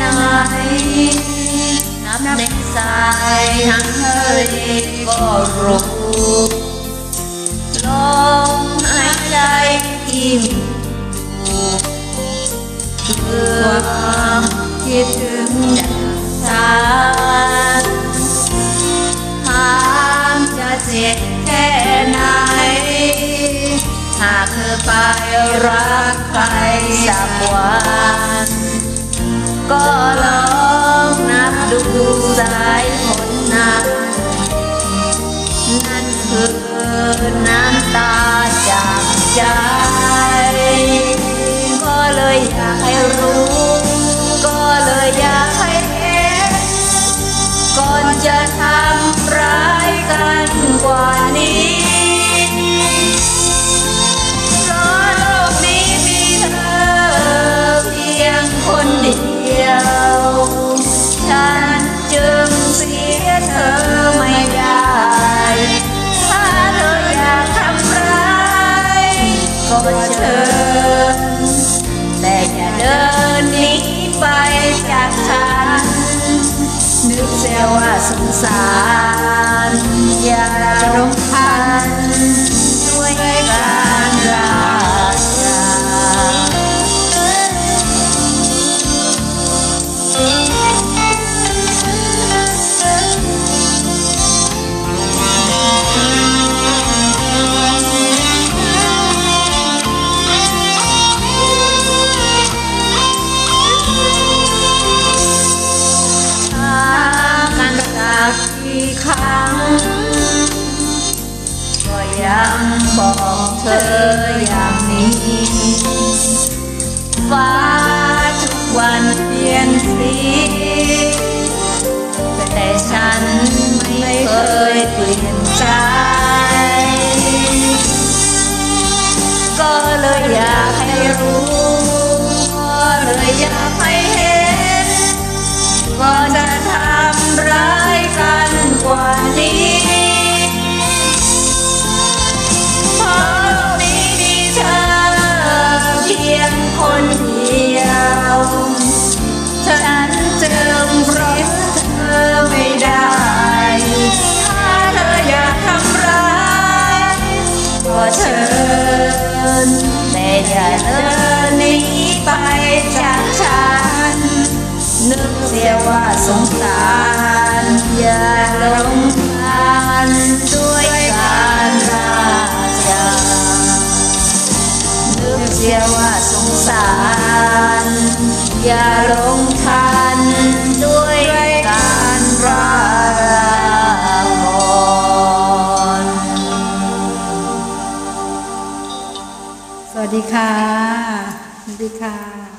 ไหนนับในสายหางเฮยก็รู้ลมหายใจที่มเพื่อคิดถึงจากฉันถามจะเจ็บแค่ไหน หากเธอไปรักใครสักวัน ก็ลองนับดูสายฝนนั้นนั่นคือน้ำตาจากใจ ก็เลยอยากให้รู้ ก็เลยอยากให้เห็นก่อนจะทำร้ายกันกว่านี้ เดินหนีไปจากฉัน นึกเสียว่าสงสาร อย่ารำพัน เธออย่างนี้ฟ้าทุกวันเปลี่ยนสีแต่ฉันไม่เคยเปลี่ยนใจ ก็เลยอยากให้รู้ก็เลยอยากให้เห็นก็จะ น แต่อย่าเดินหนีไปจากฉัน นึกเสียว่าสงสารอย่าหลงทานด้วยการราจานึกเสียว่าสงสารอย่า สวัสดีค่ะ สวัสดีค่ะ